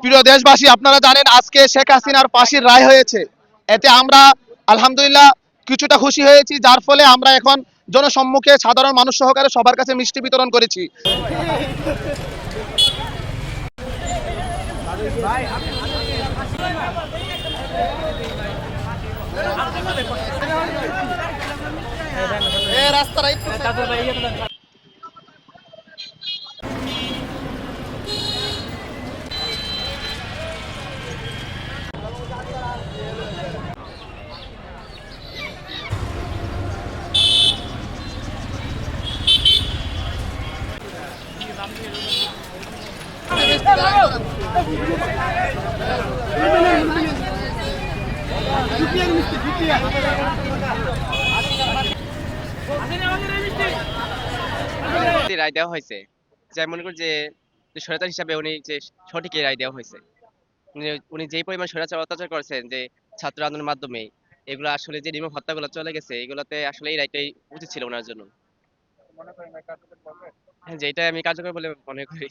প্রিয় দেশবাসী, আপনারা জানেন আজকে শেখ হাসিনার ফাঁসির রায় হয়েছে। এতে আমরা আলহামদুলিল্লাহ কিছুটা খুশি হয়েছি, যার ফলে আমরা এখন জনসম্মুখে সাধারণ মানুষ সহকারে সবার কাছে মিষ্টি বিতরণ করেছি। রায় দেওয়া হয়েছে যে মনে করি যে স্বৈরাচার হিসাবে উনি যে সঠিক রায় দেওয়া হয়েছে, উনি- যেই পরিমাণ স্বৈরাচার অত্যাচার করেছেন যে ছাত্র আন্দোলনের মাধ্যমে, এগুলো আসলে যে নির্মম হত্যাগুলো চলে গেছে, এগুলোতে আসলে এই রায়টাই উচিত ছিল ওনার জন্য। হ্যাঁ যেটা আমি কার্যকর বলে মনে করি।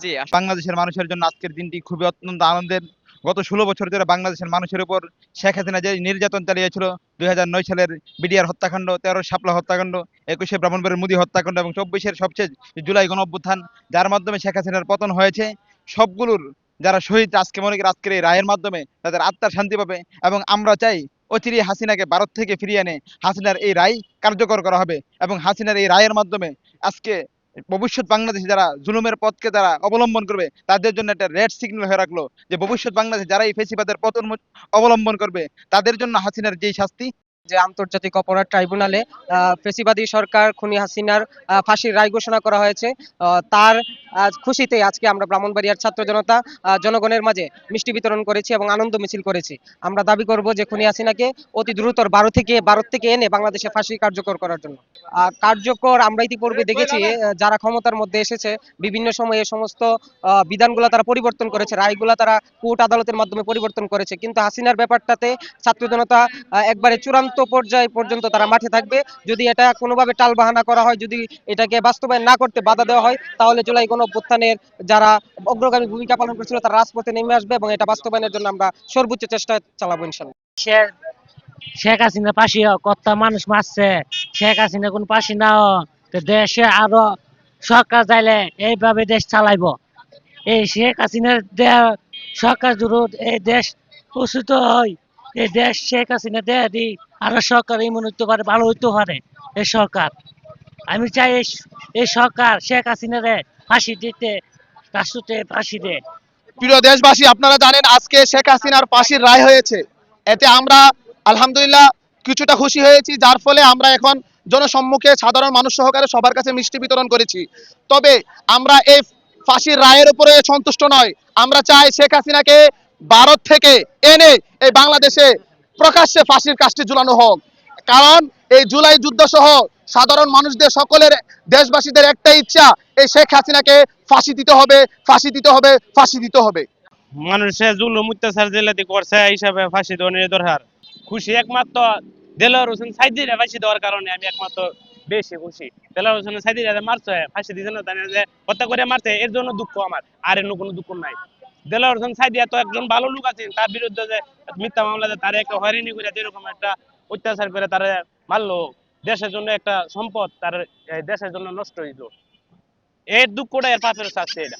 জি বাংলাদেশের মানুষের জন্য আজকের দিনটি খুবই অত্যন্ত আনন্দের। গত ষোলো বছর ধরে বাংলাদেশের মানুষের উপর শেখ হাসিনা যে নির্যাতন চালিয়েছিল, দুই সালের বিডিআর হত্যাকাণ্ড, তেরো শাপলা হত্যাকাণ্ড, একুশে ব্রাহ্মণবাড়ির মুদি হত্যাকাণ্ড এবং চব্বিশের সবচেয়ে জুলাই গণ অভ্যুত্থান যার মাধ্যমে শেখ হাসিনার পতন হয়েছে। সবগুলোর যারা শহীদ, আজকে মনে করি আজকের এই রায়ের মাধ্যমে তাদের আত্মার শান্তি পাবে এবং আমরা চাই অচিরে হাসিনাকে ভারত থেকে ফিরিয়ে এনে হাসিনার এই রায় কার্যকর করা হবে এবং হাসিনার এই রায়ের মাধ্যমে আজকে ভবিষ্যৎ বাংলাদেশে যারা জুলুমের পথকে যারা অবলম্বন করবে, তাদের জন্য একটা রেড সিগন্যাল হয়ে রাখল যে ভবিষ্যৎ বাংলাদেশে যারা এই ফেসিবাদের পথ অবলম্বন করবে, তাদের জন্য হাসিনার যেই শাস্তি যে আন্তর্জাতিক অপরাধ ট্রাইব্যুনালে ফেসিবাদী সরকার খুনি হাসিনার ফাঁসির রায় ঘোষণা করা হয়েছে। তার খুশিতে আজকে আমরা ব্রাহ্মণবাড়িয়ার ছাত্র জনতা জনগণের মাঝে মিষ্টি বিতরণ করেছি এবং আনন্দ মিছিল করেছি। আমরা দাবি করব যে খুনি হাসিনাকে অতি দ্রুতর ভারত থেকে ভারত থেকে এনে বাংলাদেশে ফাঁসি কার্যকর করার জন্য। কার্যকর আমরা ইতিপূর্বে দেখেছি যারা ক্ষমতার মধ্যে এসেছে, বিভিন্ন সময়ে সমস্ত বিধানগুলো তারা পরিবর্তন করেছে, রায়গুলা তারা কোর্ট আদালতের মাধ্যমে পরিবর্তন করেছে। কিন্তু হাসিনার ব্যাপারটাতে ছাত্র জনতা একবারে চূড়ান্ত পর্যায় পর্যন্ত তারা মাঠে থাকবে। যদি এটা কোনোভাবে টালবাহানা করা হয় যদি এটাকে বাস্তবায়ন না করতে বাধা দেওয়া হয় তাহলে জুলাই গণ অভ্যুত্থানের যারা অগ্রগামী ভূমিকা পালন করেছিল তারা রাজপথে নেমে আসবে এবং এটা বাস্তবায়নের জন্য আমরা সর্বোচ্চ চেষ্টা চালাবো ইনশাল্লাহ শেখ শেখ হাসিনা পাশি কত মানুষ মারছে। শেখ হাসিনা কোন পাশি না দেশে আরও সরকার চাইলে এইভাবে দেশ চালাইব। এই শেখ হাসিনার দে- সরকার জুড়ে এই দেশ প্রস্তুত হয় এই দেশ শেখ হাসিনা দেয় দি আরও সরকার এমন হইতে পারে ভালো হইতে পারে এই সরকার। আমি চাই এই সরকার শেখ হাসিনারে ফাঁসি দিতে, রাষ্ট্রতে ফাঁসি দে। প্রিয় দেশবাসী, আপনারা জানেন আজকে শেখ হাসিনার ফাঁসির রায় হয়েছে। এতে আমরা আলহামদুলিল্লাহ কিছুটা খুশি হয়েছি, যার ফলে আমরা এখন জনসম্মুখে সাধারণ মানুষ সহকারে সবার কাছে মিষ্টি বিতরণ করেছি। তবে আমরা এই ফাঁসির রায়ের উপরে সন্তুষ্ট নয়। আমরা চাই শেখ হাসিনাকে ভারত থেকে এনে এই বাংলাদেশে প্রকাশ্যে ফাঁসির কাজটি ঝুলানো হোক। কারণ এই জুলাই যুদ্ধ সহ সাধারণ মানুষদের সকলের দেশবাসীদের একটাই ইচ্ছা, এই শেখ হাসিনাকে ফাঁসি দিতে হবে, ফাঁসি দিতে হবে, ফাঁসি দিতে হবে। মানুষের জুলুম, অত্যাচার, জেলাতে করছে হিসাবে ফাঁসি দেওয়ার দরকার খুশি একমাত্র দেলোয়ার হোসেন সাইদিরা ফাঁসি দেওয়ার কারণে আমি একমাত্র বেশি খুশি। দেলার হোসেন সাইদিরা মারছে, ফাঁসি তাই হত্যা করে মারছে, এর জন্য দুঃখ আমার, আর এর কোনো দুঃখ নাই। দেলোয়ার হোসেন সাইদিয়া তো একজন ভালো লোক আছেন তার বিরুদ্ধে যে মিথ্যা মামলা যে তার একটা হয়রানি করে যেরকম একটা অত্যাচার করে তারা মারলো, দেশের জন্য একটা সম্পদ তার দেশের জন্য নষ্ট হইল। এর দুঃখটা এর পাপের শাস্তি এটা।